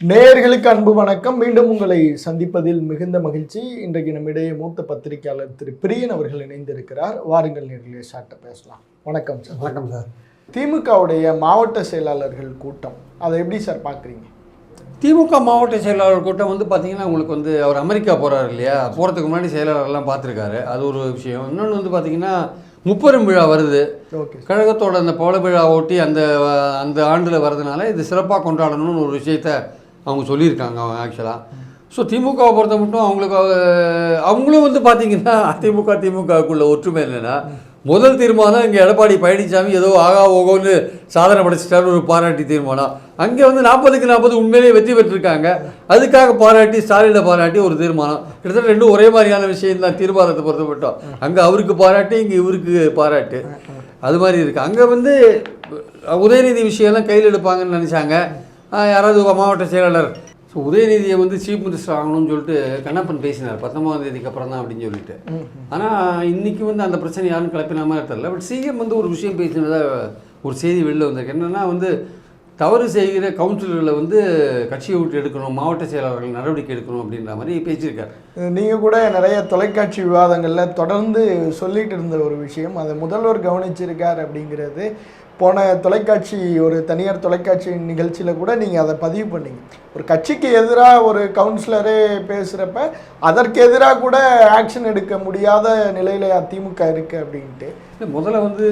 நேயர்களுக்கு அன்பு வணக்கம். மீண்டும் உங்களை சந்திப்பதில் மிகுந்த மகிழ்ச்சி. இன்றைக்கு நம்மிடையே மூத்த பத்திரிகையாளர் திரு பிரியன் அவர்கள் இணைந்திருக்கிறார். வாருங்கள் நேர்களே சாட்ட பேசலாம். வணக்கம் சார் வணக்கம் சார் திமுகவுடைய மாவட்ட செயலாளர்கள் கூட்டம் அதை எப்படி சார் பார்க்குறீங்க? திமுக மாவட்ட செயலாளர் கூட்டம் வந்து பார்த்தீங்கன்னா உங்களுக்கு வந்து அவர் அமெரிக்கா போகிறார் இல்லையா? போகிறதுக்கு முன்னாடி செயலாளர்லாம் பார்த்துருக்காரு. அது ஒரு விஷயம். இன்னொன்று வந்து பார்த்தீங்கன்னா முப்பெரும் விழா வருது. ஓகே கழகத்தோட அந்த பவள விழா ஒட்டி அந்த அந்த ஆண்டில் வரதுனால இது சிறப்பாக கொண்டாடணும்னு ஒரு விஷயத்த அவங்க சொல்லியிருக்காங்க அவங்க ஆக்சுவலாக ஸோ திமுகவை பொறுத்த மட்டும் அவங்களுக்கு அவங்களும் வந்து பார்த்தீங்கன்னா அதிமுக திமுகவுக்குள்ள ஒற்றுமை என்னென்னா முதல் தீர்மானம் இங்கே எடப்பாடி பழனிசாமி ஏதோ ஆகா ஓகோன்னு சாதனை படைச்சிட்டாரு ஒரு பாராட்டி தீர்மானம். அங்கே வந்து நாற்பதுக்கு நாற்பது உண்மையிலேயே வெற்றி பெற்றிருக்காங்க. அதுக்காக பாராட்டி ஸ்டாலினை பாராட்டி ஒரு தீர்மானம். கிட்டத்தட்ட ரெண்டும் ஒரே மாதிரியான விஷயம் தான் தீர்மானத்தை பொறுத்த மட்டும். அங்கே அவருக்கு பாராட்டி இங்கே இவருக்கு பாராட்டு. அது மாதிரி இருக்குது அங்கே வந்து உதயநிதி விஷயம்லாம் கையில் எடுப்பாங்கன்னு நினச்சாங்க. யாராவது மாவட்ட செயலாளர். ஸோ உதயநிதியை வந்து சீஃப் மினிஸ்டர் ஆகணும்னு சொல்லிட்டு கண்ணப்பன் பேசினார். பத்தொன்பதாம் தேதிக்கு அப்புறம் தான் அப்படின்னு சொல்லிட்டு. ஆனால் இன்னைக்கு வந்து அந்த பிரச்சனை யாரும் கிளப்பின மாதிரி தெரியல. பட் சிஎம் வந்து ஒரு விஷயம் பேசினதா ஒரு செய்தி வெளில வந்திருக்கு. என்னென்னா வந்து தவறு செய்கிற கவுன்சிலர்களை வந்து கட்சியை விட்டு எடுக்கணும் மாவட்ட செயலாளர்கள் நடவடிக்கை எடுக்கணும் அப்படின்ற மாதிரி பேசியிருக்காரு. நீங்கள் கூட நிறைய தொலைக்காட்சி விவாதங்களில் தொடர்ந்து சொல்லிட்டு இருந்த ஒரு விஷயம். அதை முதல்வர் கவனிச்சிருக்கார் அப்படிங்கிறது போன தொலைக்காட்சி ஒரு தனியார் தொலைக்காட்சி நிகழ்ச்சியில் கூட நீங்கள் அதை பதிவு பண்ணீங்க. ஒரு கட்சிக்கு எதிராக ஒரு கவுன்சிலரே பேசுகிறப்ப அதற்கு எதிராக கூட ஆக்ஷன் எடுக்க முடியாத நிலையில் திமுக இருக்குது அப்படின்ட்டு. இல்ல, முதல்ல வந்து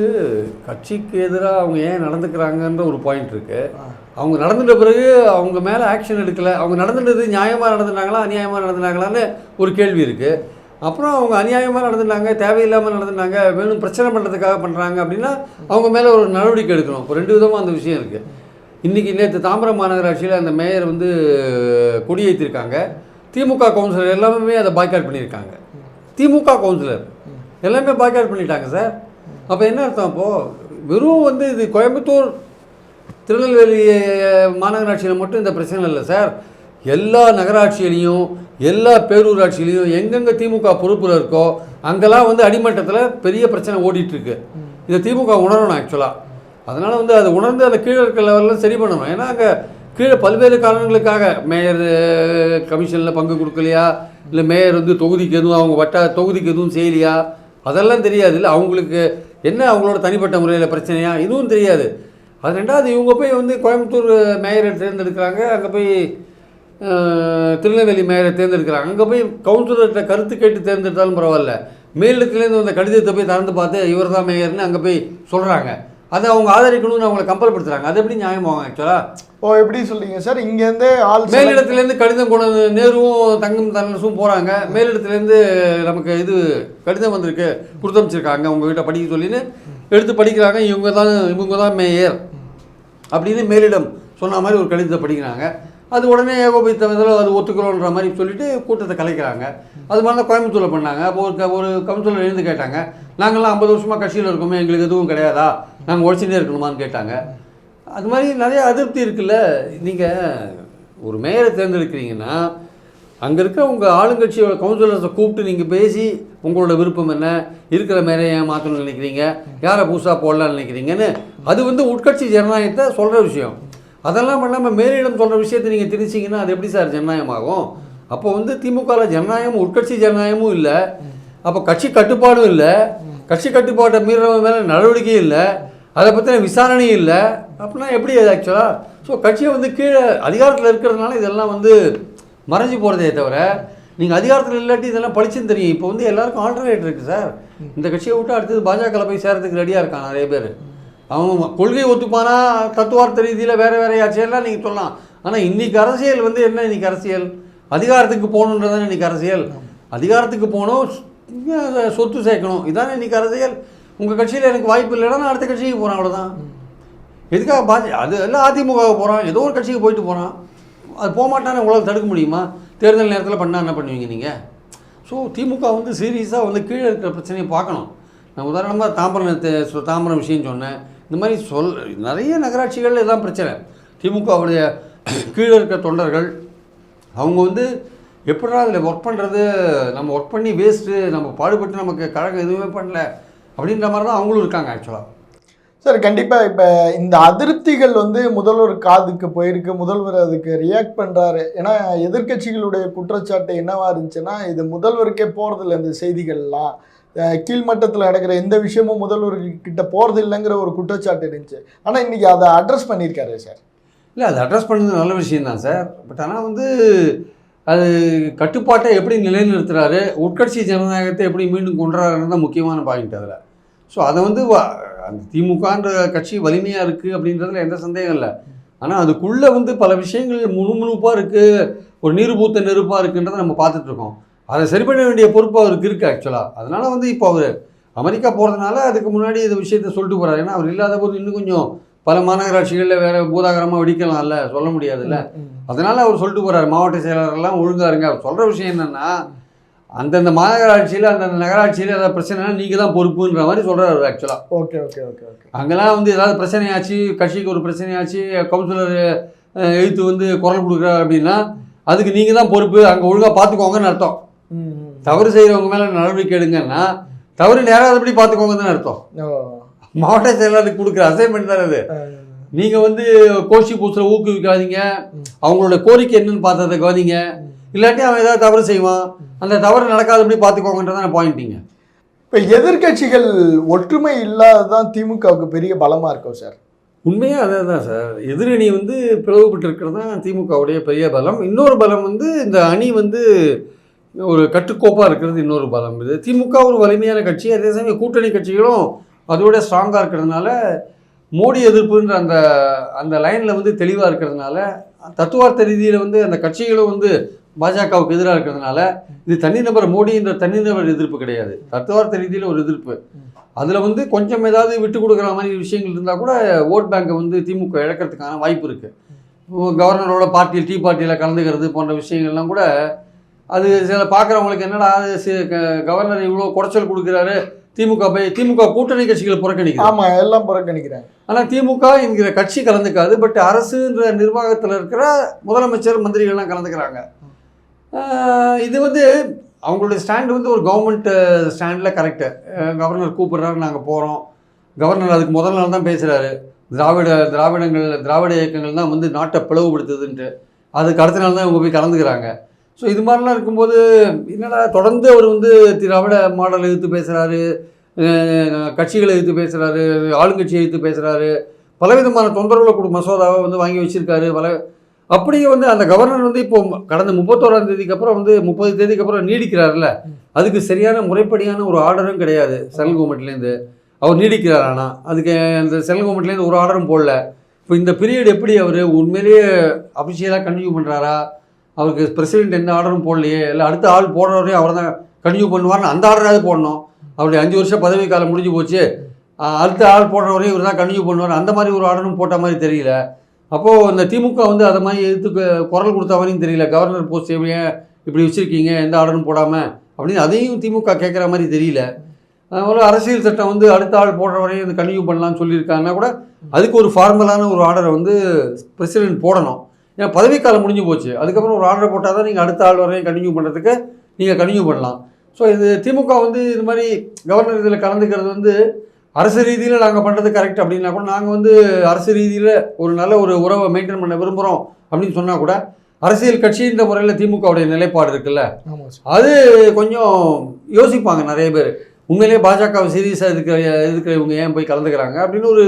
கட்சிக்கு எதிராக அவங்க ஏன் நடந்துக்கிறாங்கன்ற ஒரு பாயிண்ட் இருக்கு. அவங்க நடந்துட்ட பிறகு அவங்க மேலே ஆக்ஷன் எடுக்கல. அவங்க நடந்துட்டது நியாயமாக நடந்துட்டாங்களா அநியாயமாக நடந்துட்டாங்களான்னு ஒரு கேள்வி இருக்கு. அப்புறம் அவங்க அநியாயமாக நடந்துட்டாங்க தேவையில்லாமல் நடந்துட்டாங்க வேணும் பிரச்சனை பண்ணுறதுக்காக பண்ணுறாங்க அப்படின்னா அவங்க மேலே ஒரு நடவடிக்கை எடுக்கணும். இப்போ ரெண்டு விதமாக அந்த விஷயம் இருக்குது இன்றைக்கி நேற்று தாம்பரம் மாநகராட்சியில் அந்த மேயர் வந்து கொடியேற்றிருக்காங்க திமுக கவுன்சிலர் எல்லாமே அதை பாய்காட் பண்ணியிருக்காங்க. DMK councillor. எல்லாமே பாய்காட் பண்ணிட்டாங்க சார். அப்போ என்ன அர்த்தம் அப்போது வெறும் வந்து இது கோயம்புத்தூர் திருநெல்வேலி மாநகராட்சியில் மட்டும் இந்த பிரச்சனை இல்லை சார். எல்லா நகராட்சியிலையும் எல்லா பேரூராட்சியிலையும் எங்கெங்கே திமுக பொறுப்பில் இருக்கோ அங்கெல்லாம் வந்து அடிமட்டத்தில் பெரிய பிரச்சனை ஓடிட்டுருக்கு. இதை திமுக உணரணும் ஆக்சுவலாக அதனால் வந்து அதை உணர்ந்து அந்த கீழே இருக்கிற லெவலில் சரி பண்ணணும். ஏன்னா அங்கே கீழே பல்வேறு காரணங்களுக்காக மேயர் கமிஷனில் பங்கு கொடுக்கலையா? இல்லை மேயர் வந்து தொகுதிக்கு எதுவும் அவங்க வட்ட தொகுதிக்கு எதுவும் செய்யலையா? அதெல்லாம் தெரியாது. இல்லை அவங்களுக்கு என்ன அவங்களோட தனிப்பட்ட முறையில் பிரச்சனையா? இதுவும் தெரியாது. அது ரெண்டாவது இவங்க போய் வந்து கோயம்புத்தூர் மேயரை தேர்ந்தெடுக்கிறாங்க. அங்கே போய் திருநெல்வேலி மேயரை தேர்ந்தெடுக்கிறாங்க. அங்கே போய் கவுன்சிலர்கிட்ட கருத்து கேட்டு தேர்ந்தெடுத்தாலும் பரவாயில்ல. மேலிடத்துலேருந்து வந்த கடிதத்தை போய் திறந்து பார்த்து இவர் தான் மேயர்னு அங்கே போய் சொல்கிறாங்க அதை அவங்க ஆதரிக்கணும்னு அவங்களை கம்பல் படுத்துறாங்க அது எப்படி நியாயமாகும் ஆக்சுவலாக ஓ எப்படி சொல்றீங்க சார்? இங்கேருந்தே ஆள் மேலிடத்துலேருந்து கடிதம் கொண்டு வந்து நேருவும் தங்கம் தனசும் போகிறாங்க மேலிடத்துலேருந்து நமக்கு இது கடிதம் வந்திருக்கு. கொடுத்து அமைச்சிருக்காங்க உங்கள் வீட்டை படிக்க சொல்லின்னு எடுத்து படிக்கிறாங்க. இவங்க தான் இவங்க தான் மேயர் அப்படின்னு மேலிடம் சொன்ன மாதிரி ஒரு கடிதத்தை படிக்கிறாங்க. அது உடனே ஏகோபித்த விதத்தில் அது ஒத்துக்கிறோன்ற மாதிரி சொல்லிட்டு கூட்டத்தை கலைக்கிறாங்க. அது மாதிரி தான் கோயம்புத்தூரில் பண்ணாங்க. அப்போ ஒரு க- ஒரு கவுன்சிலர் எழுந்து கேட்டாங்க. நாங்கள்லாம் ஐம்பது வருஷமாக கட்சியில் இருக்கோமே எங்களுக்கு எதுவும் கிடையாதா? நாங்கள் உழைச்சிட்டே இருக்கணுமான்னு கேட்டாங்க. அது மாதிரி நிறைய அதிருப்தி இருக்குல்ல. நீங்கள் ஒரு மேயரை தேர்ந்தெடுக்கிறீங்கன்னா அங்கே இருக்கிற உங்கள் ஆளுங்கட்சியோட கவுன்சிலர்ஸை கூப்பிட்டு நீங்கள் பேசி உங்களோட விருப்பம் என்ன? இருக்கிற மேலே ஏன் மாற்றணும்னு நினைக்கிறீங்க? யாரை புதுசாக போடலான்னு நினைக்கிறீங்கன்னு அது வந்து உட்கட்சி ஜனநாயகத்தை சொல்கிற விஷயம். அதெல்லாம் பண்ணாமல் மேலிடம் சொல்கிற விஷயத்தை நீங்கள் திணிச்சிங்கன்னா அது எப்படி சார் ஜனநாயகமாகும்? அப்போ வந்து திமுகவில் ஜனநாயகமும் உட்கட்சி ஜனநாயகமும் இல்லை. அப்போ கட்சி கட்டுப்பாடும் இல்லை. கட்சி கட்டுப்பாட்டை மீறவங்க மேலே நடவடிக்கையும் இல்லை. அதை பற்றின விசாரணையும் இல்லை. அப்படின்னா எப்படி அது ஆக்சுவலாக ஸோ கட்சியை வந்து கீழே அதிகாரத்தில் இருக்கிறதுனால இதெல்லாம் வந்து மறைஞ்சு போகிறதே தவிர நீங்கள் அதிகாரத்தில் இல்லாட்டி இதெல்லாம் பளிச்சுன்னு தெரியும். இப்போ வந்து எல்லாருக்கும் ஆல்டர்னேட் இருக்குது சார். இந்த கட்சியை விட்டு அடுத்தது பாஜகவில் போய் சேரத்துக்கு ரெடியாக இருக்கான் நிறைய பேர். அவன் கொள்கை ஒத்துப்பானா? தத்துவார்த்த ரீதியில் வேறு வேறு ஆட்சியெல்லாம் நீங்கள் சொல்லலாம். ஆனால் இன்றைக்கி அரசியல் வந்து என்ன இன்னைக்கு அரசியல்? அதிகாரத்துக்கு போகணுன்றதானே இன்றைக்கி அரசியல்? அதிகாரத்துக்கு போகணும் சொத்து சேர்க்கணும். இதானே இன்னைக்கு அரசியல்? உங்கள் கட்சியில் எனக்கு வாய்ப்பு இல்லைன்னா நான் அடுத்த கட்சிக்கு போகிறேன் அவ்வளோதான் எதுக்காக பாஜ அது எல்லாம் அதிமுக போகிறான் ஏதோ ஒரு கட்சிக்கு போயிட்டு போகிறான் அது போக மாட்டானே உங்களால் தடுக்க முடியுமா? தேர்தல் நேரத்தில் பண்ணால் என்ன பண்ணுவீங்க நீங்கள் ஸோ திமுக வந்து சீரியஸாக வந்து கீழே இருக்கிற பிரச்சனையை பார்க்கணும். நான் உதாரணமாக தாம்பரம் தாம்பரம் விஷயம் சொன்னேன். இந்த மாதிரி சொல் நிறைய நகராட்சிகளில் இதான் பிரச்சனை. திமுகவுடைய கீழே இருக்க தொண்டர்கள் அவங்க வந்து எப்படா அதில் ஒர்க் பண்ணுறது நம்ம ஒர்க் பண்ணி வேஸ்ட்டு நம்ம பாடுபட்டு நமக்கு கழகம் எதுவுமே பண்ணல அப்படின்ற மாதிரி தான் அவங்களும் இருக்காங்க ஆக்சுவலாக சார் கண்டிப்பாக இப்போ இந்த அதிருப்திகள் வந்து முதல்வர் காதுக்கு போயிருக்கு முதல்வர் அதுக்கு ரியாக்ட் பண்ணுறாரு ஏன்னா எதிர்க்கட்சிகளுடைய குற்றச்சாட்டு என்னவாக இருந்துச்சுன்னா இது முதல்வருக்கே போகிறதில்ல இந்த செய்திகள்லாம். கீழ்மட்டத்தில் நடக்கிற எந்த விஷயமும் முதல்வர்கிட்ட போகிறது இல்லைங்கிற ஒரு குற்றச்சாட்டு இருந்துச்சு. ஆனால் இன்றைக்கி அதை அட்ரஸ் பண்ணியிருக்காரு சார். இல்லை அது அட்ரஸ் பண்ணது நல்ல விஷயந்தான் சார். பட் ஆனால் வந்து அது கட்டுப்பாட்டை எப்படி நிலைநிறுத்துறாரு உட்கட்சி ஜனநாயகத்தை எப்படி மீண்டும் கொண்டுறாருன்னு தான் முக்கியமான பாயிண்ட் அதில். ஸோ அதை வந்து அந்த திமுகன்ற கட்சி வலிமையாக இருக்குது அப்படின்றதுல எந்த சந்தேகம் இல்லை. ஆனால் அதுக்குள்ளே வந்து பல விஷயங்கள் முணுமுணுப்பாக இருக்குது ஒரு நீர்பூத்த நெருப்பாக இருக்குன்றதை நம்ம பார்த்துட்ருக்கோம் அதை சரி பண்ண வேண்டிய பொறுப்பு அவருக்கு இருக்குது ஆக்சுவலாக அதனால் வந்து இப்போ அவர் அமெரிக்கா போகிறதுனால அதுக்கு முன்னாடி இந்த விஷயத்த சொல்லிட்டு போகிறாரு ஏன்னா அவர் இல்லாத போது இன்னும் கொஞ்சம் பல மாநகராட்சிகளில் வேற பூதாகரமாக வெடிக்கலாம்ல சொல்ல முடியாதுல்ல. அதனால அவர் சொல்லிட்டு போறாரு. மாவட்ட செயலாளர்லாம் ஒழுங்கா இருங்க அவர் சொல்ற விஷயம் என்னன்னா அந்தந்த மாநகராட்சியில் அந்தந்த நகராட்சியில் ஏதாவது பிரச்சனைனா நீங்கள் தான் பொறுப்புன்ற மாதிரி அவர் ஆக்சுவலாக ஓகே ஓகே ஓகே ஓகே. அங்கெல்லாம் வந்து ஏதாவது பிரச்சனையாச்சு கட்சிக்கு ஒரு பிரச்சனையாச்சு கவுன்சிலர் எழுத்து வந்து குரல் கொடுக்குறாரு அப்படின்னா அதுக்கு நீங்கள் தான் பொறுப்பு. அங்கே ஒழுங்காக பார்த்துக்கோங்கன்னு அர்த்தம். தவறு செய்கிறவங்க மேலே நடவடிக்கை எடுங்கன்னா தவறு நேராதபடி பார்த்துக்கோங்கன்னு அர்த்தம். மாவட்ட செயலாளருக்கு கொடுக்குற அசைன்மெண்ட் தான் அது. நீங்கள் வந்து கோஷி பூசில் ஊக்குவிக்காதீங்க. அவங்களோட கோரிக்கை என்னன்னு பார்த்ததை கவனிங்க. இல்லாட்டி அவன் ஏதாவது தவறு செய்வான். அந்த தவறு நடக்காதபடி பார்த்துக்கோங்கன்றதான் பாயிண்டிங்க இப்போ எதிர்க்கட்சிகள் ஒற்றுமை இல்லாததான் திமுகவுக்கு பெரிய பலமா இருக்கும் சார்? உண்மையாக அதே தான் சார். எதிரணி வந்து பிளவுபட்டு இருக்கிறது தான் திமுகவுடைய பெரிய பலம். இன்னொரு பலம் வந்து இந்த அணி வந்து ஒரு கட்டுக்கோப்பாக இருக்கிறது இன்னொரு பலம். இது திமுக ஒரு வலிமையான கட்சி அதே சமயம் கூட்டணி கட்சிகளும் அதோட ஸ்ட்ராங்காக இருக்கிறதுனால மோடி எதிர்ப்புன்ற அந்த அந்த லைனில் வந்து தெளிவாக இருக்கிறதுனால தத்துவார்த்த ரீதியில் வந்து அந்த கட்சிகளும் வந்து பாஜகவுக்கு எதிராக இருக்கிறதுனால இது தனிநபர் மோடின்ற தனிநபர் எதிர்ப்பு கிடையாது. தத்துவார்த்த ரீதியில் ஒரு எதிர்ப்பு. அதில் வந்து கொஞ்சம் ஏதாவது விட்டு கொடுக்குற மாதிரி விஷயங்கள் இருந்தால் கூட ஓட் பேங்கை வந்து திமுக இழக்கிறதுக்கான வாய்ப்பு இருக்குது கவர்னரோட பார்ட்டியில் டீ பார்ட்டியில் கலந்துக்கிறது போன்ற விஷயங்கள்லாம் கூட அது சில பார்க்குறவங்களுக்கு என்னடா கவர்னர் இவ்வளோ குறைச்சல் கொடுக்குறாரு திமுக போய் திமுக கூட்டணி கட்சிகள் புறக்கணிக்குது. ஆமா எல்லாம் புறக்கணிக்கிறாங்க. ஆனால் திமுக என்கிற கட்சி கலந்துக்காது பட் அரசுன்ற நிர்வாகத்தில் இருக்கிற முதலமைச்சர் மந்திரிகள்லாம் கலந்துக்கிறாங்க. இது வந்து அவங்களுடைய ஸ்டாண்ட் வந்து ஒரு கவர்மெண்ட் ஸ்டாண்டில் கரெக்டு கவர்னர் கூப்பிடுறாரு நாங்கள் போகிறோம் கவர்னர் அதுக்கு முதல் நாள் தான் பேசுகிறாரு திராவிட திராவிடங்கள் திராவிட இயக்கங்கள் தான் வந்து நாட்டை பிளவுபடுத்துதுன்ட்டு. அதுக்கு அடுத்த நாள் தான் இவங்க போய் கலந்துக்கிறாங்க. ஸோ இது மாதிரிலாம் இருக்கும்போது என்னடா தொடர்ந்து அவர் வந்து திராவிட மாடல் எதிர்த்து பேசுகிறாரு கட்சிகளை எதிர்த்து பேசுகிறாரு ஆளுங்கட்சியை எதிர்த்து பேசுகிறாரு பலவிதமான தொந்தரவுகளை கொடு மசோதாவை வந்து வாங்கி வச்சுருக்காரு பல அப்படியே வந்து அந்த கவர்னர் வந்து இப்போ கடந்த முப்பத்தோராம் தேதிக்கு அப்புறம் வந்து முப்பது தேதிக்கு அப்புறம் நீடிக்கிறாருல்ல அதுக்கு சரியான முறைப்படியான ஒரு ஆர்டரும் கிடையாது சென்ட்ரல் கவர்மெண்ட்லேருந்து. அவர் நீடிக்கிறார் ஆனால் அதுக்கு அந்த சென்ட்ரல் கவர்மெண்ட்லேருந்து ஒரு ஆர்டரும் போடல. இப்போ இந்த பீரியட் எப்படி அவர் உண்மையிலேயே அஃபிஷியலாக கண்டினியூ பண்ணுறாரா அவருக்கு பிரசிடென்ட் எந்த ஆர்டரும் போடலையே இல்லை அடுத்த ஆள் போடுறவரையும் அவர் தான் கன்டினியூ பண்ணுவார்னு அந்த ஆர்டராவது போடணும். அவருடைய அஞ்சு வருஷம் பதவி காலம் முடிஞ்சு போச்சு. அடுத்த ஆள் போடுறவரையும் இவர் தான் கன்டினியூ பண்ணுவார் அந்த மாதிரி ஒரு ஆர்டரும் போட்ட மாதிரி தெரியல. அப்போது இந்த திமுக வந்து அதை மாதிரி எதிர்த்து குரல் கொடுத்த மாதிரியும் தெரியல. கவர்னர் போஸ்ட் எப்படியே இப்படி வச்சுருக்கீங்க எந்த ஆர்டரும் போடாமல் அப்படின்னு அதையும் திமுக கேட்குற மாதிரி தெரியல. அதனால அரசியல் சட்டம் வந்து அடுத்த ஆள் போடுற வரையும் இது பண்ணலாம்னு சொல்லியிருக்காங்கன்னா கூட அதுக்கு ஒரு ஃபார்மலான ஒரு ஆர்டரை வந்து பிரசிடென்ட் போடணும். ஏன்னா பதவிக்காலம் முடிஞ்சு போச்சு. அதுக்கப்புறம் ஒரு ஆர்டர் போட்டால் தான் நீங்கள் அடுத்த ஆள் வரையும் கண்டினியூ பண்ணுறதுக்கு நீங்கள் கண்டினியூ பண்ணலாம். ஸோ இது திமுக வந்து இது மாதிரி கவர்னர் இதில் கலந்துக்கிறது வந்து அரசு ரீதியில் நாங்கள் பண்ணுறது கரெக்ட் அப்படின்னா கூட நாங்கள் வந்து அரசு ரீதியில் ஒரு நல்ல ஒரு உறவை மெயின்டைன் பண்ண விரும்புகிறோம் அப்படின்னு சொன்னால் கூட அரசியல் கட்சின்ற முறையில் திமுகவுடைய நிலைப்பாடு இருக்குல்ல? அது கொஞ்சம் யோசிப்பாங்க நிறைய பேர். உண்மையிலேயே பாஜகவை சீரியஸாக இருக்கிற இருக்கிறவங்க ஏன் போய் கலந்துக்கிறாங்க அப்படின்னு ஒரு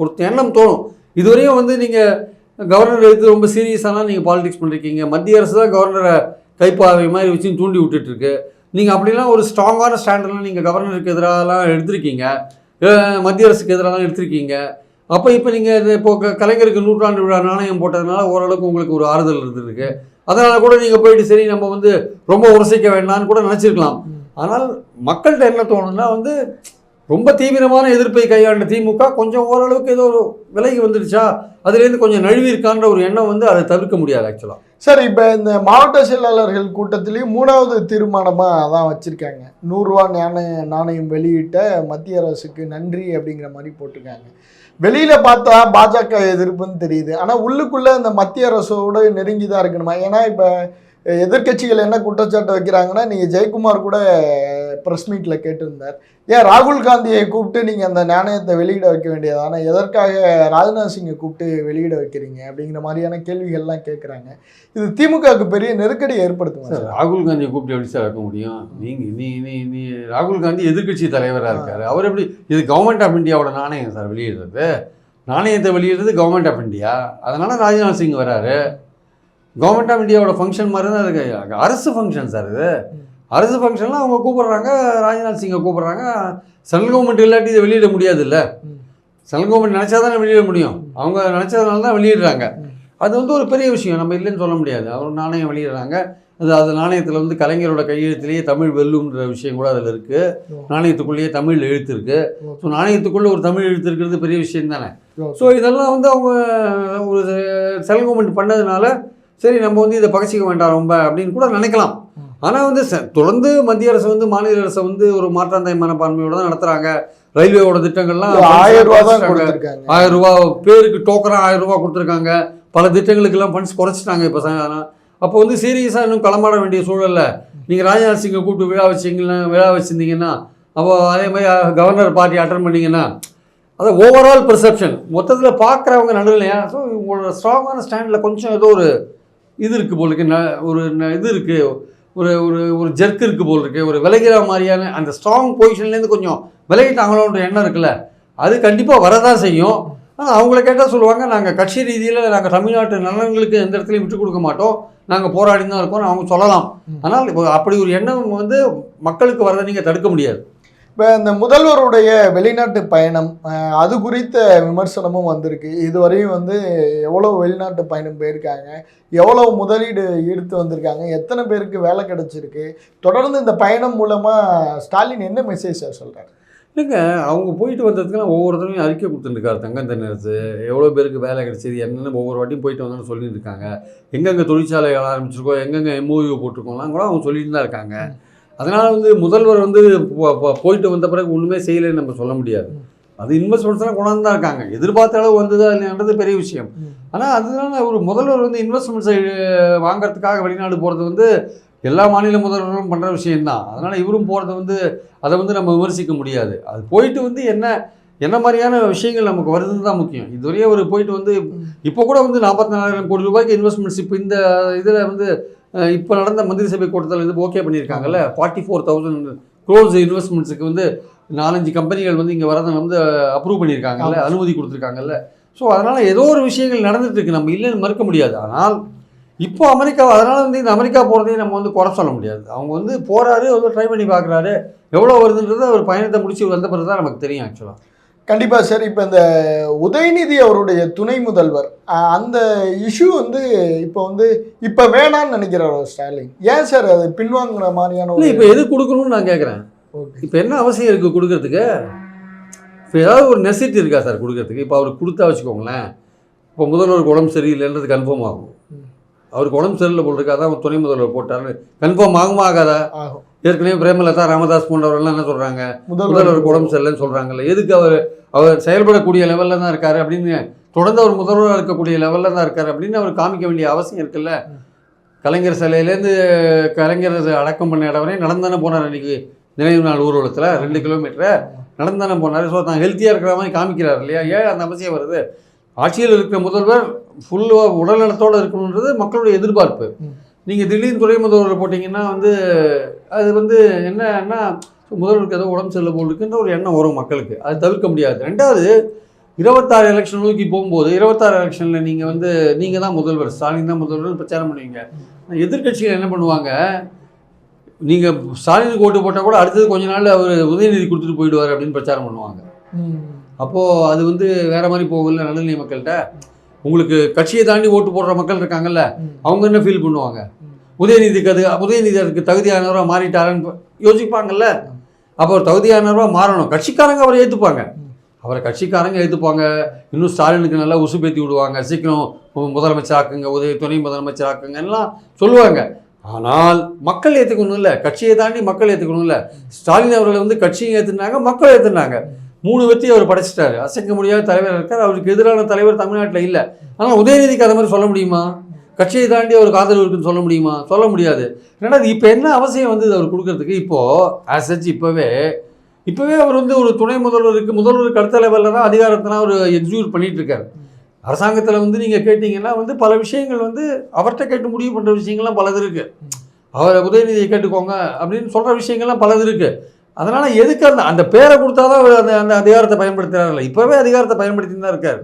ஒரு எண்ணம் தோணும். இதுவரையும் வந்து நீங்கள் கவர்னர் எடுத்து ரொம்ப சீரியஸாலாம் நீங்கள் பாலிடிக்ஸ் பண்ணிருக்கீங்க. மத்திய அரசு தான் கவர்னரை கைப்பாவை மாதிரி வச்சு தூண்டி விட்டுட்டு இருக்கு நீங்கள் அப்படிலாம் ஒரு ஸ்ட்ராங்கான ஸ்டாண்டர்ட்லாம் நீங்கள் கவர்னருக்கு எதிராகலாம் எடுத்திருக்கீங்க. மத்திய அரசுக்கு எதிராகலாம் எடுத்திருக்கீங்க. அப்போ இப்போ நீங்கள் இப்போ கலைஞருக்கு நூற்றாண்டு விழா நாணயம் போட்டதுனால ஓரளவுக்கு உங்களுக்கு ஒரு ஆறுதல் இருந்திருக்கு. அதனால் கூட நீங்கள் போயிட்டு சரி நம்ம வந்து ரொம்ப உரசிக்க வேண்டாம்னு கூட நினச்சிருக்கலாம். ஆனால் மக்கள்கிட்ட என்ன தோணுன்னா வந்து ரொம்ப தீவிரமான எதிர்ப்பை கையாண்ட திமுக கொஞ்சம் ஓரளவுக்கு ஏதோ ஒரு விலகி வந்துடுச்சா? அதுலேருந்து கொஞ்சம் நழுவி இருக்கான்ற ஒரு எண்ணம் வந்து அதை தவிர்க்க முடியாது ஆக்சுவலாக சார் இப்போ இந்த மாவட்ட செயலாளர்கள் கூட்டத்திலையும் மூணாவது தீர்மானமாக அதான் வச்சுருக்காங்க. நூறுரூவா நாணய நாணயம் வெளியிட்ட மத்திய அரசுக்கு நன்றி அப்படிங்கிற மாதிரி போட்டிருக்காங்க. வெளியில் பார்த்தா பாஜக எதிர்ப்புன்னு தெரியுது. ஆனால் உள்ளுக்குள்ளே இந்த மத்திய அரசோடு நெருங்கி தான் இருக்கணுமா? ஏன்னா இப்போ எதிர்க்கட்சிகள் என்ன குற்றச்சாட்டு வைக்கிறாங்கன்னா நீங்கள் ஜெயக்குமார் கூட ப்ரெஸ் மீட்டில் கேட்டிருந்தார். ஏன் ராகுல் காந்தியை கூப்பிட்டு நீங்கள் அந்த நாணயத்தை வெளியிட வைக்க வேண்டியதானே? எதற்காக ராஜ்நாத் சிங்கை கூப்பிட்டு வெளியிட வைக்கிறீங்க? அப்படிங்கிற மாதிரியான கேள்விகள்லாம் கேட்குறாங்க. இது திமுகவுக்கு பெரிய நெருக்கடி ஏற்படுத்துமா சார் ராகுல் காந்தியை கூப்பிட்டு எப்படி சார் வைக்க முடியும்? நீங்க நீ நீ நீ ராகுல் காந்தி எதிர்க்கட்சி தலைவராக இருக்காரு. அவர் எப்படி இது கவர்மெண்ட் ஆஃப் இந்தியாவோட நாணயம் சார் வெளியிடுறது? நாணயத்தை வெளியிடுறது கவர்மெண்ட் ஆஃப் இந்தியா அதனால ராஜ்நாத் சிங் வராரு. கவர்மெண்ட் ஆஃப் இந்தியாவோட ஃபங்க்ஷன் மாதிரி தான் இருக்கு. அரசு ஃபங்க்ஷன் சார் இது. அரசு ஃபங்க்ஷன்லாம் அவங்க கூப்பிட்றாங்க ராஜ்நாத் சிங்கை கூப்பிட்றாங்க. சென்ட்ரல் கவர்மெண்ட் இல்லாட்டி இதை வெளியிட முடியாது இல்லை சென்ட்ரல் கவர்மெண்ட் நினச்சா தானே வெளியிட முடியும். அவங்க நினச்சதுனால தான் வெளியிடுறாங்க. அது வந்து ஒரு பெரிய விஷயம். நம்ம இல்லைன்னு சொல்ல முடியாது. அவர் நாணயம் வெளியிடுறாங்க. அது அது நாணயத்தில் வந்து கலைஞரோட கையெழுத்துலேயே தமிழ் வெல்லும்ன்ற விஷயம் கூட அதில் இருக்குது நாணயத்துக்குள்ளேயே தமிழ் எழுத்து இருக்குது ஸோ நாணயத்துக்குள்ளே ஒரு தமிழ் எழுத்து இருக்கிறது பெரிய விஷயம் தானே. ஸோ இதெல்லாம் வந்து அவங்க ஒரு செல் கவர்மெண்ட் பண்ணதுனால சரி நம்ம வந்து இதை பகச்சிக்க வேண்டாம் ரொம்ப அப்படின்னு கூட நினைக்கலாம். ஆனால் வந்து தொடர்ந்து மத்திய அரசு வந்து மாநில அரசை வந்து ஒரு மாற்றாந்தாய் மனப்பான்மையோட தான் நடத்துகிறாங்க ரயில்வேவோட திட்டங்கள்லாம் ஆயிரம் ரூபா தான். கொடுத்துருக்காங்க. ஆயிரம் ரூபா பேருக்கு டோக்கனாக ஆயிரம் ரூபா கொடுத்துருக்காங்க. பல திட்டங்களுக்கெல்லாம் ஃபண்ட்ஸ் குறைச்சிட்டாங்க இப்போ அப்போ வந்து சீரியஸாக இன்னும் களமாட வேண்டிய சூழல்ல. நீங்கள் ராஜ்நாத் சிங்கை கூப்பிட்டு விழா வச்சிங்கன்னா விழா வச்சுருந்தீங்கன்னா அப்போ அதே மாதிரி கவர்னர் பார்ட்டி அட்டன் பண்ணீங்கன்னா அது ஓவரால் பெர்செப்ஷன் மொத்தத்தில் பார்க்குறவங்க நடுவில்லையா ஸோ உங்களோட ஸ்ட்ராங்கான ஸ்டாண்டில் கொஞ்சம் ஏதோ ஒரு இது இருக்குது போல் இருக்கு ந- ஒரு இது இருக்குது ஒரு ஒரு ஒரு ஜெர்க் இருக்குது போல் இருக்குது ஒரு விலகிற மாதிரியான அந்த ஸ்ட்ராங் பொசிஷன்லேருந்து கொஞ்சம் விலகிட்டாங்களோன்ற எண்ணம் இருக்குல்ல அது கண்டிப்பாக வரதான் செய்யும். ஆனால் அவங்கள கேட்டால் சொல்லுவாங்க நாங்கள் கட்சி ரீதியில் நாங்கள் தமிழ்நாட்டு நலன்களுக்கு எந்த இடத்துலையும் விட்டு கொடுக்க மாட்டோம். நாங்கள் போராடி தான் இருக்கோம் அவங்க சொல்லலாம். ஆனால் இப்போ அப்படி ஒரு எண்ணம் வந்து மக்களுக்கு வரதை நீங்கள் தடுக்க முடியாது. இப்போ இந்த முதல்வருடைய வெளிநாட்டு பயணம் அது குறித்த விமர்சனமும் வந்திருக்கு. இதுவரையும் வந்து எவ்வளோ வெளிநாட்டு பயணம் போயிருக்காங்க எவ்வளோ முதலீடு ஈர்த்து வந்திருக்காங்க எத்தனை பேருக்கு வேலை கிடைச்சிருக்கு தொடர்ந்து இந்த பயணம் மூலமாக ஸ்டாலின் என்ன மெசேஜ் சார் சொல்கிறார் இல்லைங்க அவங்க போயிட்டு வந்ததுக்கெல்லாம் ஒவ்வொருத்தரையும் அறிக்கை கொடுத்துருக்காரு தங்கம் தென்னரசு எவ்வளோ பேருக்கு வேலை கிடைச்சது என்னென்னு ஒவ்வொரு வாட்டியும் போயிட்டு வந்தோன்னு சொல்லிட்டு இருக்காங்க எங்கெங்கே தொழிற்சாலைகள் ஆரம்பிச்சிருக்கோம் எங்கெங்கே எம்ஓயு போட்டிருக்கோம்லாம் கூட அவங்க சொல்லிட்டு தான் இருக்காங்க அதனால் வந்து முதல்வர் வந்து போயிட்டு வந்த பிறகு ஒன்றுமே செய்யலைன்னு நம்ம சொல்ல முடியாது. அது இன்வெஸ்ட்மெண்ட்ஸ்லாம் கொண்டாந்து தான் இருக்காங்க. எதிர்பார்த்த அளவு வந்ததா இல்லைன்றது பெரிய விஷயம். ஆனால் அதனால ஒரு முதல்வர் வந்து இன்வெஸ்ட்மெண்ட்ஸை வாங்குறதுக்காக வெளிநாடு போகிறது வந்து எல்லா மாநில முதல்வரும் பண்ணுற விஷயம்தான். அதனால் இவரும் போகிறது வந்து அதை வந்து நம்ம விமர்சிக்க முடியாது. அது போயிட்டு வந்து என்ன என்ன மாதிரியான விஷயங்கள் நமக்கு வருதுன்னு தான் முக்கியம். இதுவரையே ஒரு போயிட்டு வந்து இப்போ கூட வந்து நாற்பத்தி நாலாயிரம் கோடி ரூபாய்க்கு இன்வெஸ்ட்மெண்ட்ஸ் இப்போ இந்த இதில் வந்து இப்போ நடந்த மந்திரி சபை கூட்டத்தில் வந்து ஓகே பண்ணியிருக்காங்கல்ல? ஃபார்ட்டி ஃபோர் தௌசண்ட் க்ரோஸ் இன்வெஸ்ட்மெண்ட்ஸுக்கு வந்து நாலஞ்சு கம்பெனிகள் வந்து இங்கே வரதை வந்து அப்ரூவ் பண்ணியிருக்காங்கல்ல. அனுமதி கொடுத்துருக்காங்கல்ல? ஸோ அதனால் ஏதோ ஒரு விஷயங்கள் நடந்துட்டு இருக்கு நம்ம இல்லைன்னு மறுக்க முடியாது. ஆனால் இப்போ அமெரிக்கா அதனால் வந்து இந்த அமெரிக்கா போகிறதையும் நம்ம வந்து குறை சொல்ல முடியாது. அவங்க வந்து போகிறாரு வந்து ட்ரை பண்ணி பார்க்குறாரு. எவ்வளோ வருதுன்றது அவர் பயணத்தை முடிச்சு வந்த பிறகு தான் நமக்கு தெரியும் ஆக்சுவலாக கண்டிப்பாக சார். இப்போ இந்த உதயநிதி அவருடைய துணை முதல்வர் அந்த இஷ்யூ வந்து இப்போ வந்து இப்போ வேணான்னு நினைக்கிறார் ஸ்டாலின்? ஏன் சார் அது பின்வாங்குற மாதிரியான இப்போ எது கொடுக்கணும்னு நான் கேட்குறேன் ஓகே. இப்போ என்ன அவசியம் இருக்குது கொடுக்கறதுக்கு? இப்போ ஏதாவது ஒரு நெசிட்டி இருக்கா சார் கொடுக்கறதுக்கு? இப்போ அவருக்கு கொடுத்தா வச்சுக்கோங்களேன். இப்போ முதல்வருக்கு உடம்பு சரியில்லைன்றது கன்ஃபார்ம் ஆகும். அவருக்கு உடம்பு சரியில்லை போல் இருக்கா. அதான் துணை முதல்வர் போட்டாரு. கன்ஃபார்ம் ஆகுமா ஆகாதா? ஏற்கனவே பிரேமலதா ராமதாஸ் போன்றவர்கள்லாம் என்ன சொல்கிறாங்க முதல்வர். முதல்வருக்கு உடம்பு சரியில்லைன்னு சொல்கிறாங்கல்ல எதுக்கு அவர் அவர் செயல்படக்கூடிய லெவலில் தான் இருக்காரு அப்படின்னு தொடர்ந்து அவர் முதல்வராக இருக்கக்கூடிய லெவலில் தான் இருக்காரு அப்படின்னு அவர் காமிக்க வேண்டிய அவசியம் இருக்குல்ல. கலைஞர் சிலையிலேருந்து கலைஞர் அடக்கம் பண்ண இடம் வரையும் நடந்தானே போனார் அன்றைக்கி நினைவு நாள் ஊர்வலத்தில் ரெண்டு கிலோமீட்டரை நடந்தானே போனார். ஸோ தான் ஹெல்த்தியாக இருக்கிற மாதிரி காமிக்கிறார் இல்லையா? ஏன் அந்த அவசியம் வருது? ஆட்சியில் இருக்கிற முதல்வர் ஃபுல்லாக உடல்நலத்தோடு இருக்கணுன்றது மக்களுடைய எதிர்பார்ப்பு. நீங்கள் திடீர்னு துணை முதல்வர் போட்டிங்கன்னா வந்து அது வந்து என்னன்னா முதல்வருக்கு ஏதோ உடம்பு சரியில்லை போல் இருக்குன்ற ஒரு எண்ணம் வரும் மக்களுக்கு. அது தவிர்க்க முடியாது. ரெண்டாவது இருபத்தாறு எலெக்ஷன் நோக்கி போகும்போது இருபத்தாறு எலெக்ஷனில் நீங்கள் வந்து நீங்கள் தான் முதல்வர் ஸ்டாலின் தான் முதல்வர் பிரச்சாரம் பண்ணுவீங்க. எதிர்க்கட்சிகள் என்ன பண்ணுவாங்க? நீங்கள் ஸ்டாலினுக்கு ஓட்டு போட்டால் கூட அடுத்தது கொஞ்ச நாள் அவர் உதயநிதி கொடுத்துட்டு போயிடுவார் அப்படின்னு பிரச்சாரம் பண்ணுவாங்க. அப்போது அது வந்து வேற மாதிரி போகல நடுநிலை மக்கள்கிட்ட? உங்களுக்கு கட்சியை தாண்டி ஓட்டு போடுற மக்கள் இருக்காங்கல்ல. அவங்க என்ன ஃபீல் பண்ணுவாங்க. உதயநிதிக்கு அது உதயநிதி அதுக்கு தகுதியானவராக மாறிட்டாருன்னு யோசிப்பாங்கல்ல? அப்போ அவர் தகுதியானவராக மாறணும். கட்சிக்காரங்க அவரை ஏற்றுப்பாங்க அவரை கட்சிக்காரங்க ஏற்றுப்பாங்க இன்னும் ஸ்டாலினுக்கு நல்லா உசுப்பேத்தி விடுவாங்க. சீக்கிரம் முதலமைச்சர் ஆக்குங்க உதய துணை முதலமைச்சர் ஆக்குங்க எல்லாம் சொல்லுவாங்க. ஆனால் மக்கள் ஏற்றுக்கணும் இல்லை கட்சியை தாண்டி மக்கள் ஏற்றுக்கணும் இல்லை ஸ்டாலின் அவர்களை வந்து கட்சியும் ஏற்றுனாங்க மக்கள் ஏற்றுனாங்க மூணு பேர்த்தையும் அவர் படைச்சிட்டாரு. அசைக்க முடியாத தலைவர் இருக்கார். அவருக்கு எதிரான தலைவர் தமிழ்நாட்டில் இல்லை. ஆனால் உதயநிதிக்கு அதை மாதிரி சொல்ல முடியுமா? கட்சியை தாண்டி அவருக்கு ஆதரவு இருக்குன்னு சொல்ல முடியுமா? சொல்ல முடியாது. ரெண்டாவது இப்போ என்ன அவசியம் வந்து அவர் கொடுக்கறதுக்கு? இப்போது ஆஸ் சச் இப்போவே இப்போவே அவர் வந்து ஒரு துணை முதல்வருக்கு முதல்வருக்கு அடுத்த லெவலில் தான் அதிகாரத்தெல்லாம் அவர் எக்ஸிக்யூட் பண்ணிட்டு இருக்காரு அரசாங்கத்தில் வந்து நீங்கள் கேட்டிங்கன்னா வந்து பல விஷயங்கள் வந்து அவர்கிட்ட கேட்டு முடிவு பண்ணுற விஷயங்கள்லாம் பலது இருக்குது அவரை உதயநிதியை கேட்டுக்கோங்க அப்படின்னு சொல்கிற விஷயங்கள்லாம் பலது இருக்குது அதனால் எதுக்கு அந்த அந்த பேரை கொடுத்தாதான் அவர் அந்த அந்த அதிகாரத்தை பயன்படுத்துகிறாரில்ல இப்போவே அதிகாரத்தை பயன்படுத்தின்னு தான் இருக்கார்.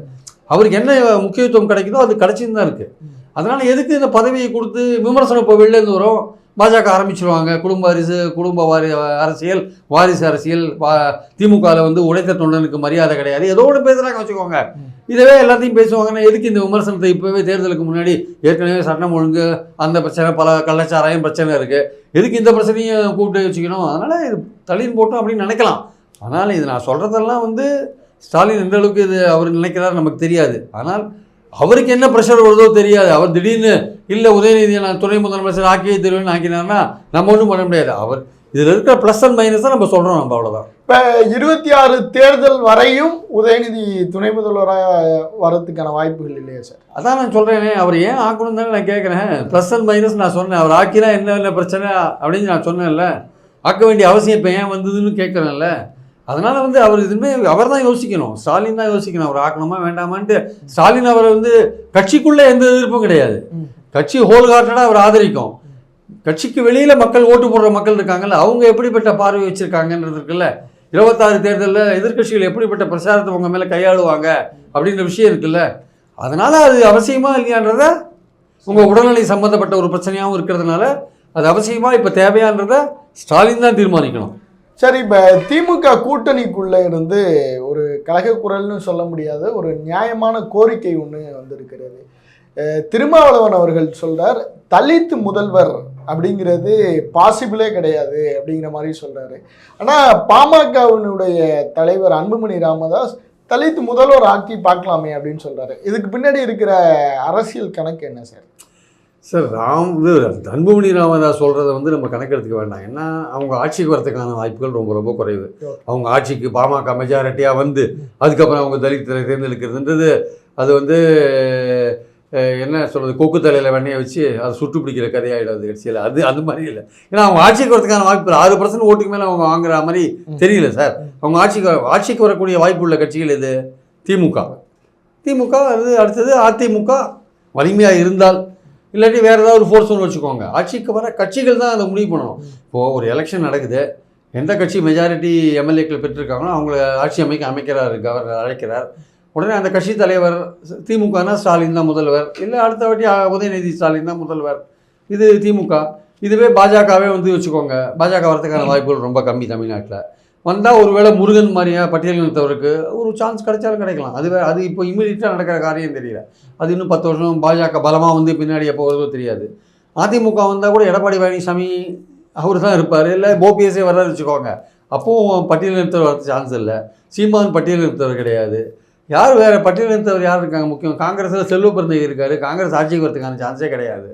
அவருக்கு என்ன முக்கியத்துவம் கிடைக்குதோ அது கிடைச்சின்னு தான் இருக்குது அதனால் எதுக்கு இந்த பதவியை கொடுத்து விமர்சனம் இப்போ வெளிலேருந்து வரும்? பாஜக ஆரம்பிச்சிருவாங்க. குடும்ப அரசு குடும்ப வாரி அரசியல் வாரிசு அரசியல் திமுகவில் வந்து உழைத்த தொண்டனுக்கு மரியாதை கிடையாது. ஏதோ ஒன்று பேசுகிறாங்க வச்சுக்கோங்க. இதவே எல்லாத்தையும் பேசுவாங்கன்னா எதுக்கு இந்த விமர்சனத்தை இப்போவே தேர்தலுக்கு முன்னாடி ஏற்கனவே சட்டம் ஒழுங்கு அந்த பிரச்சனை பல கள்ளச்சாராயம் பிரச்சனை இருக்குது எதுக்கு இந்த பிரச்சனையும் கூப்பிட்டு வச்சுக்கணும்? அதனால் இது தள்ளின்னு போட்டோம் அப்படின்னு நினைக்கலாம். ஆனால் இது நான் சொல்கிறதெல்லாம் வந்து ஸ்டாலின் எந்த அளவுக்கு இது அவர் நினைக்கிறார் நமக்கு தெரியாது. ஆனால் அவருக்கு என்ன ப்ரெஷர் வருதோ தெரியாது. அவர் திடீர்னு இல்லை உதயநிதியை நான் துணை முதலமைச்சர் ஆக்கியே தருவேன்னு ஆக்கினார்னா நம்ம ஒன்றும் பண்ண முடியாது. அவர் இதில் இருக்கிற ப்ளஸ் அண்ட் மைனஸை நம்ம சொல்கிறோம் நம்ம அவ்வளோதான் இப்போ இருபத்தி ஆறு தேர்தல் வரையும் உதயநிதி துணை முதல்வராக வரதுக்கான வாய்ப்புகள் இல்லையா சார்? அதான் நான் சொல்கிறேனே அவர் ஏன் ஆக்கணும் தானே நான் கேட்குறேன் ப்ளஸ் அண்ட் மைனஸ் நான் சொன்னேன். அவர் ஆக்கினா என்ன என்ன பிரச்சனை அப்படின்னு நான் சொன்னேன்ல. ஆக்க வேண்டிய அவசியம் இப்போ ஏன் வந்ததுன்னு கேட்குறேன்ல அதனால் வந்து அவர் இதுவுமே அவர் தான் யோசிக்கணும். ஸ்டாலின் தான் யோசிக்கணும். அவர் ஆக்கணுமா வேண்டாமான்ட்டு. ஸ்டாலின் அவர் வந்து கட்சிக்குள்ளே எந்த எதிர்ப்பும் கிடையாது. கட்சி ஹோல் ஹார்ட்டடாக அவர் ஆதரிக்கும். கட்சிக்கு வெளியில் மக்கள் ஓட்டு போடுற மக்கள் இருக்காங்கல்ல அவங்க எப்படிப்பட்ட பார்வை வச்சுருக்காங்கன்றது இருக்குல்ல இருபத்தாறு தேர்தலில் எதிர்க்கட்சிகள் எப்படிப்பட்ட பிரச்சாரத்தை உங்கள் மேலே கையாளுவாங்க அப்படின்ற விஷயம் இருக்குல்ல. அதனால் அது அவசியமா இல்லையான்றத உங்கள் உடல்நிலை சம்மந்தப்பட்ட ஒரு பிரச்சனையாகவும் இருக்கிறதுனால அது அவசியமா இப்போ தேவையான்றத ஸ்டாலின் தான் தீர்மானிக்கணும். சரி இப்போ திமுக கூட்டணிக்குள்ளே இருந்து ஒரு கழக குரல்னு சொல்ல முடியாத ஒரு நியாயமான கோரிக்கை ஒன்று வந்திருக்கிறது. திருமாவளவன் அவர்கள் சொல்கிறார் தலித் முதல்வர் அப்படிங்கிறது பாசிபிளே கிடையாது அப்படிங்கிற மாதிரி சொல்கிறாரு ஆனால் பாமகவினுடைய தலைவர் அன்புமணி ராமதாஸ் தலித் முதல்வர் ஆக்கி பார்க்கலாமே அப்படின்னு சொல்கிறாரு இதுக்கு பின்னாடி இருக்கிற அரசியல் கணக்கு என்ன சார்? சார் ராம் இது அன்புமணி ராமதாஸ் சொல்கிறத வந்து நம்ம கணக்கெடுத்துக்க வேண்டாம். ஏன்னா அவங்க ஆட்சிக்கு வரதுக்கான வாய்ப்புகள் ரொம்ப ரொம்ப குறைவு. அவங்க ஆட்சிக்கு பாமக மெஜாரிட்டியாக வந்து அதுக்கப்புறம் அவங்க தலித்தரை தேர்ந்தெடுக்கிறதுன்றது அது வந்து என்ன சொல்கிறது கொக்கு தலையில் வெண்ணையை வச்சு அதை சுட்டு பிடிக்கிற கதையாயிடாது கட்சியில். அது அது மாதிரி இல்லை. ஏன்னா அவங்க ஆட்சிக்கு வரதுக்கான வாய்ப்பு. ஆறு பர்சன்ட் ஓட்டுக்கு மேலே அவங்க வாங்குற மாதிரி தெரியல சார். அவங்க ஆட்சிக்கு ஆட்சிக்கு வரக்கூடிய வாய்ப்பு உள்ள கட்சிகள் எது? திமுக. திமுக அது அடுத்தது அதிமுக. வலிமையாக இருந்தால் இல்லாட்டி வேறு ஏதாவது ஒரு ஃபோர்ஸ் ஒன்று வச்சுக்கோங்க. ஆட்சிக்கு வர கட்சிகள் தான் அதை முடிவு பண்ணணும். இப்போது ஒரு எலெக்ஷன் நடக்குது. எந்த கட்சி மெஜாரிட்டி எம்எல்ஏக்கள் பெற்றிருக்காங்களோ அவங்கள ஆட்சி அமைக்க அமைக்கிறார் கவர்னர் அழைக்கிறார். உடனே அந்த கட்சி தலைவர் திமுகனா ஸ்டாலின் தான் முதல்வர். இல்லை அடுத்த வாட்டி உதயநிதி ஸ்டாலின் தான் முதல்வர். இது திமுக. இதுவே பாஜகவே வந்து வச்சுக்கோங்க. பாஜக வரதுக்கான வாய்ப்புகள் ரொம்ப கம்மி தமிழ்நாட்டில். வந்தால் ஒருவேளை முருகன் மாதிரியா பட்டியலினத்தவருக்கு ஒரு சான்ஸ் கிடைச்சாலும் கிடைக்கலாம். அது வேறு அது இப்போ இமீடியட்டாக நடக்கிற காரியம் தெரியல. அது இன்னும் பத்து வருஷம் பாஜக பலமாக வந்து பின்னாடி எப்போ வருதோ தெரியாது. அதிமுக வந்தால் கூட எடப்பாடி பழனிசாமி அவர் தான் இருப்பார். இல்லை போபிஎஸ்ஏ வர்றாரு வச்சுக்கோங்க. அப்போவும் பட்டியல் பட்டியலினத்தவர் வரது சான்ஸ் இல்லை. சீமான் பட்டியல் நிறுத்தவர் கிடையாது. யார் வேறு பட்டியல் நிறுத்தவர் யார் இருக்காங்க? முக்கியம் காங்கிரஸில் செல்வ பிறந்தகி இருக்கார். காங்கிரஸ் ஆட்சிக்கு வரதுக்கான சான்ஸே கிடையாது.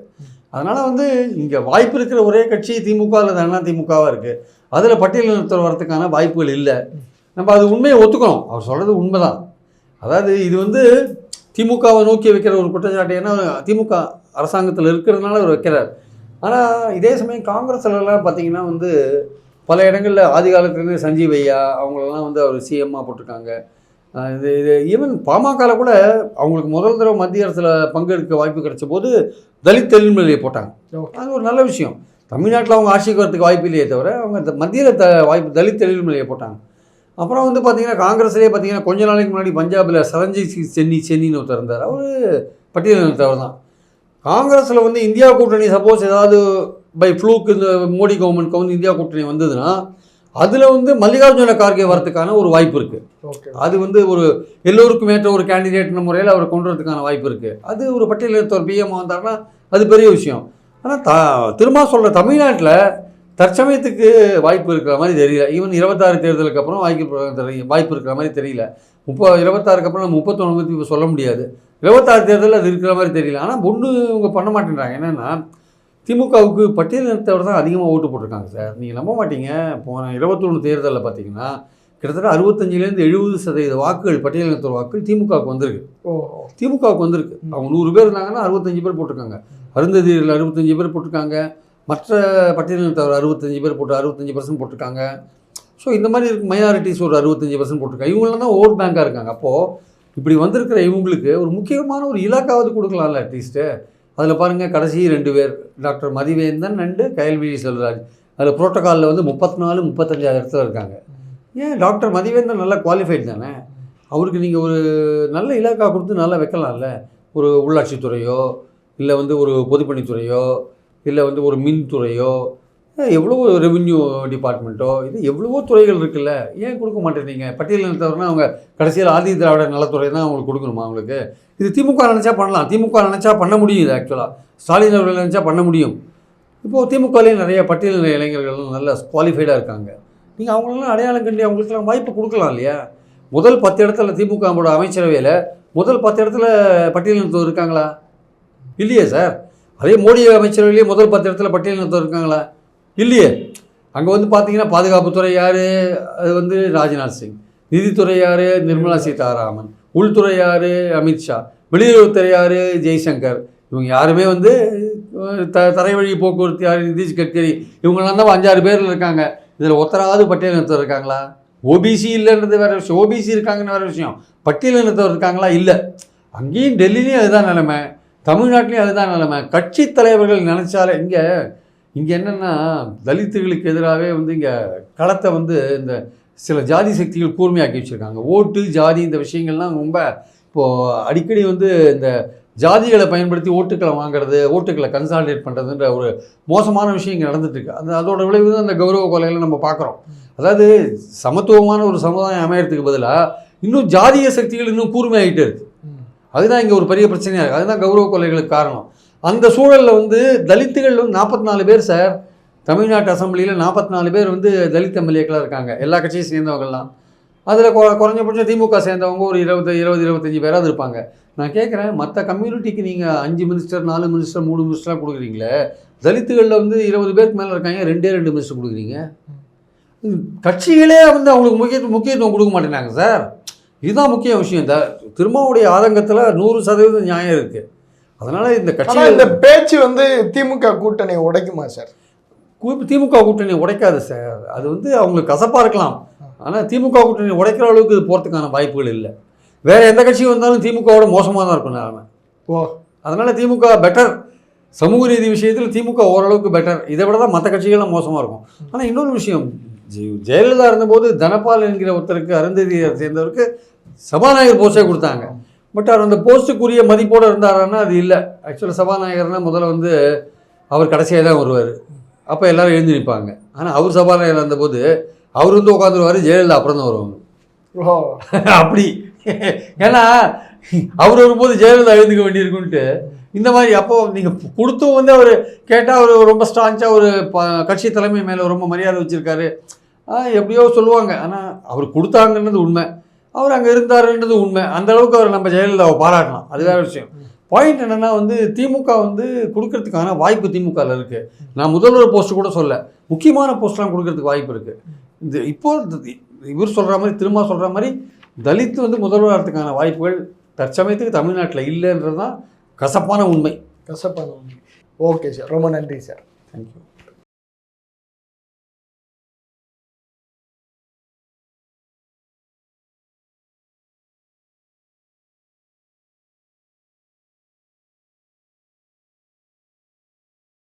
அதனால் வந்து இங்கே வாய்ப்பு இருக்கிற ஒரே கட்சி திமுக அல்லது அண்ணா திமுகவாக இருக்குது அதில் பட்டியலினத்தவர் வரதுக்கான வாய்ப்புகள் இல்லை. நம்ம அது உண்மையை ஒத்துக்கணும். அவர் சொல்கிறது உண்மைதான். அதாவது இது வந்து திமுகவை நோக்கி வைக்கிற ஒரு குற்றச்சாட்டு. ஏன்னா திமுக அரசாங்கத்தில் இருக்கிறதுனால அவர் வைக்கிறார். ஆனால் இதே சமயம் காங்கிரஸ்லலாம் பார்த்தீங்கன்னா வந்து பல இடங்களில் ஆதி காலத்துலேருந்து சஞ்சீவ் ஐயா அவங்களெல்லாம் வந்து அவர் சிஎம்மாக போட்டிருக்காங்க. இது இது ஈவன் பாமகவில் கூட அவங்களுக்கு முதல் தடவை மத்திய அரசில் பங்கெடுக்க வாய்ப்பு கிடைச்ச போது தலித் தெலுங்குலையை போட்டாங்க. அது ஒரு நல்ல விஷயம். தமிழ்நாட்டில் அவங்க ஆட்சிக்கு வரதுக்கு வாய்ப்பு இல்லையே தவிர அவங்க மத்தியில் த வாய்ப்பு தலித் தெலுங்குலையை போட்டாங்க. அப்புறம் வந்து பார்த்தீங்கன்னா காங்கிரஸ்லேயே பார்த்தீங்கன்னா கொஞ்ச நாளைக்கு முன்னாடி பஞ்சாபில் சரஞ்சித் சிங் சென்னி சென்னின்னு ஒருத்தர் இருந்தார். அவர் பட்டியலினத்தவர் தான். காங்கிரஸில் வந்து இந்தியா கூட்டணி சப்போஸ் ஏதாவது பை ஃப்ளூக் இந்த மோடி கவர்மெண்ட்க்கு வந்து இந்தியா கூட்டணி வந்ததுன்னா அதில் வந்து மல்லிகார்ஜுன கார்கே வரதுக்கான ஒரு வாய்ப்பு இருக்குது ஓகே. அது வந்து ஒரு எல்லோருக்கும் ஏற்ற ஒரு கேண்டிடேட்னு முறையில் அவர் கொண்டு வரதுக்கான வாய்ப்பு இருக்குது அது ஒரு பட்டியலினத்தவர் பிஎம் வந்தாருன்னா அது பெரிய விஷயம். ஆனால் த திரும்ப சொல்கிற தமிழ்நாட்டில் தற்சமயத்துக்கு வாய்ப்பு இருக்கிற மாதிரி தெரியல. ஈவன் இருபத்தாறு தேர்தலுக்கு அப்புறம் வாய்ப்பு தெரிய- வாய்ப்பு இருக்கிற மாதிரி தெரியல. முப்ப இருபத்தாறுக்கு அப்புறம் நம்ம முப்பத்தொன்று பற்றி இப்போ சொல்ல முடியாது. இருபத்தாறு தேர்தலில் அது இருக்கிற மாதிரி தெரியல. ஆனால் ஒன்று இவங்க பண்ண மாட்டேன்றாங்க. என்னென்னா திமுகவுக்கு பட்டியலினத்தவர் தான் அதிகமாக ஓட்டு போட்டிருக்காங்க சார். நீங்கள் நம்ப மாட்டீங்க. போன இருபத்தொன்று தேர்தலில் பார்த்தீங்கன்னா கிட்டத்தட்ட அறுபத்தஞ்சிலேருந்து எழுபது சதவீத வாக்குகள் பட்டியலினத்தோர் வாக்குகள் திமுகவுக்கு வந்திருக்கு. ஓ திமுகவுக்கு வந்திருக்கு. அவங்க நூறு பேர் இருந்தாங்கன்னா அறுபத்தஞ்சு பேர் போட்டிருக்காங்க. அருந்ததியில் அறுபத்தஞ்சு பேர் போட்டிருக்காங்க. மற்ற பட்டியலினத்தவர் அறுபத்தஞ்சி பேர் போட்டு அறுபத்தஞ்சு பர்சன்ட் போட்டிருக்காங்க. ஸோ இந்த மாதிரி மைனாரிட்டிஸ் ஒரு அறுபத்தஞ்சி பர்சன்ட் போட்டிருக்காங்க. இவங்களாம் தான் ஓட் பேங்காக இருக்காங்க. அப்போது இப்படி வந்திருக்கிற இவங்களுக்கு ஒரு முக்கியமான ஒரு இலாக்காவது கொடுக்கலாம்ல அட்லீஸ்ட்டு அதில் பாருங்கள் கடைசி ரெண்டு பேர் டாக்டர் மதிவேந்தன் அண்டு கயல்விழி செல்வராஜ். அதில் புரோட்டோகாலில் வந்து முப்பத்தி நாலு முப்பத்தஞ்சாயிரம் இடத்துல இருக்காங்க. ஏன்? டாக்டர் மதிவேந்தன் நல்லா குவாலிஃபைட் தானே? அவருக்கு நீங்கள் ஒரு நல்ல இலாக்கா கொடுத்து நல்லா வைக்கலாம்ல. ஒரு உள்ளாட்சித்துறையோ இல்லை வந்து ஒரு பொதுப்பணித்துறையோ இல்லை வந்து ஒரு மின்துறையோ எவ்வளவோ ரெவென்யூ டிபார்ட்மெண்ட்டோ இது எவ்வளவோ துறைகள் இருக்குல்ல ஏன் கொடுக்க மாட்டேறீங்க பட்டியலினத்தவர்னா அவங்க கடைசியில் ஆதி திராவிட நலத்துறை தான் அவங்களுக்கு கொடுக்கணுமா அவங்களுக்கு? இது திமுக நினச்சா பண்ணலாம். திமுக நினச்சா பண்ண முடியும் இது ஆக்சுவலாக ஸ்டாலின் அவர்கள் நினச்சா பண்ண முடியும். இப்போது திமுகலேயும் நிறைய பட்டியலின இளைஞர்கள் நல்ல குவாலிஃபைடாக இருக்காங்க. நீங்கள் அவங்களெல்லாம் அடையாளம் கண்டி அவங்களுக்கெல்லாம் வாய்ப்பு கொடுக்கலாம் இல்லையா? முதல் பத்து இடத்துல திமுகவோட அமைச்சரவையில் முதல் பத்து இடத்துல பட்டியலினத்தவர் இருக்காங்களா? இல்லையே சார். அதே மோடி அமைச்சரவையிலேயே முதல் பத்து இடத்துல பட்டியலினத்தவர் இருக்காங்களா? இல்லையே. அங்கே வந்து பார்த்தீங்கன்னா பாதுகாப்புத்துறை யார்? அது வந்து ராஜ்நாத் சிங். நிதித்துறை யார்? நிர்மலா சீதாராமன். உள்துறை யார்? அமித்ஷா வெளியுறவுத்துறை யார்? ஜெய்சங்கர். இவங்க யாருமே வந்து த தரை வழி போக்குவரத்து யார்? நிதிஷ் கட்கரி. இவங்களாம் தான் அஞ்சாறு பேரில் இருக்காங்க. இதில் ஒத்தராவது பட்டியலினத்தவர் இருக்காங்களா? ஓபிசி இல்லைன்றது வேற விஷயம். ஓபிசி இருக்காங்கன்னு வேற விஷயம். பட்டியலினத்தவர் இருக்காங்களா? இல்லை. அங்கேயும் டெல்லிலையும் அதுதான் நிலைமை. தமிழ்நாட்டிலையும் அதுதான் நிலைமை. கட்சி தலைவர்கள் நினச்சாலே இங்கே இங்கே என்னென்னா தலித்துகளுக்கு எதிராகவே வந்து இங்கே களத்தை வந்து இந்த சில ஜாதி சக்திகள் கூர்மையாக்கி வச்சுருக்காங்க. ஓட்டு ஜாதி இந்த விஷயங்கள்லாம் ரொம்ப இப்போது அடிக்கடி வந்து இந்த ஜாதிகளை பயன்படுத்தி ஓட்டுக்களை வாங்குறது ஓட்டுக்களை கன்சாலிடேட் பண்ணுறதுன்ற ஒரு மோசமான விஷயம் இங்கே நடந்துட்டுருக்கு. அந்த அதோட விளைவு தான் அந்த கௌரவ கொலைகளை நம்ம பார்க்குறோம். அதாவது சமத்துவமான ஒரு சமுதாயம் அமையறதுக்கு பதிலாக இன்னும் ஜாதிய சக்திகள் இன்னும் கூர்மையாகிட்டே இருக்குது அதுதான் இங்கே ஒரு பெரிய பிரச்சனையாக இருக்குது அதுதான் கௌரவ கொலைகளுக்கு காரணம். அந்த சூழலில் வந்து தலித்துகள் வந்து நாற்பத்தி நாலு பேர் சார். தமிழ்நாட்டு அசம்பிளியில் நாற்பத்தி நாலு பேர் வந்து தலித் எம்எல்ஏக்களாக இருக்காங்க. எல்லா கட்சியும் சேர்ந்தவங்கலாம் அதில் குறைஞ்சபட்சம் திமுக சேர்ந்தவங்க ஒரு இருபது இருபது இருபத்தஞ்சி பேராவது இருப்பாங்க. நான் கேட்குறேன் மற்ற கம்யூனிட்டிக்கு நீங்கள் அஞ்சு மினிஸ்டர் நாலு மினிஸ்டர் மூணு மினிஸ்டர்லாம் கொடுக்குறீங்களே? தலித்துகளில் வந்து இருபது பேருக்கு மேலே இருக்காங்க ரெண்டே ரெண்டு மினிஸ்டர் கொடுக்குறீங்க. கட்சிகளே வந்து அவங்களுக்கு முக்கியத்துவம் முக்கியத்துவம் கொடுக்க மாட்டேங்கிறாங்க சார். இதுதான் முக்கிய விஷயம். த திருமாவுடைய ஆதங்கத்தில் நூறு சதவீதம் நியாயம் இருக்குது அதனால் இந்த கட்சி இந்த பேச்சு வந்து திமுக கூட்டணி உடைக்குமா சார்? திமுக கூட்டணி உடைக்காது சார். அது வந்து அவங்களுக்கு கசப்பாக இருக்கலாம். ஆனால் திமுக கூட்டணி உடைக்கிற அளவுக்கு இது போகிறதுக்கான வாய்ப்புகள் இல்லை. வேறு எந்த கட்சி வந்தாலும் திமுகவோட மோசமாக தான் இருக்கும் நிலைமை ஓ. அதனால் திமுக பெட்டர் சமூக நீதி விஷயத்தில் திமுக ஓரளவுக்கு பெட்டர் இதை விட தான் மற்ற கட்சிகள்லாம் மோசமாக இருக்கும். ஆனால் இன்னொரு விஷயம் ஜெயலலிதா இருந்தபோது தனபால் என்கிற ஒருத்தருக்கு அருந்ததியை சேர்ந்தவருக்கு சபாநாயகர் போஸ்டே கொடுத்தாங்க. பட் அவர் அந்த போஸ்ட்டுக்குரிய மதிப்போடு இருந்தாருன்னா அது இல்லை. ஆக்சுவலாக சபாநாயகர்னா முதல்ல வந்து அவர் கடைசியாக தான் வருவார். அப்போ எல்லாரும் எழுந்து நிற்பாங்க ஆனால் அவர் சபாநாயகர் இருந்தபோது அவர் வந்து உட்காந்துருவார் ஜெயலலிதா அப்புறம் தான் வருவாங்க. அப்படி. ஏன்னா அவர் வரும்போது ஜெயலலிதா எழுந்துக்க வேண்டியிருக்குன்ட்டு இந்த மாதிரி அப்போ நீங்கள் கொடுத்தும் வந்து அவர் கேட்டால் அவர் ரொம்ப ஸ்ட்ராங்காக ஒரு கட்சி தலைமை மேலே ரொம்ப மரியாதை வச்சுருக்காரு. எப்படியோ சொல்லுவாங்க. ஆனால் அவர் கொடுத்தாங்கன்றது உண்மை. அவர் அங்கே இருந்தாருன்றது உண்மை. அந்த அளவுக்கு அவர் நம்ம ஜெயலலிதாவை பாராட்டலாம். அது வேற விஷயம். பாயிண்ட் என்னென்னா வந்து திமுக வந்து கொடுக்கறதுக்கான வாய்ப்பு திமுகவில் இருக்குது நான் முதல்வர் போஸ்ட் கூட சொல்ல முக்கியமான போஸ்ட்லாம் கொடுக்கறதுக்கு வாய்ப்பு இருக்குது இந்த இப்போ இந்த- இவர் சொல்கிற மாதிரி திரும்ப சொல்கிற மாதிரி தலித் வந்து முதல்வராகிறதுக்கான வாய்ப்புகள் தற்சமயத்துக்கு தமிழ்நாட்டில் இல்லைன்றது தான் கசப்பான உண்மை. கசப்பான ஓகே சார். ரொம்ப நன்றி சார். தேங்க்யூ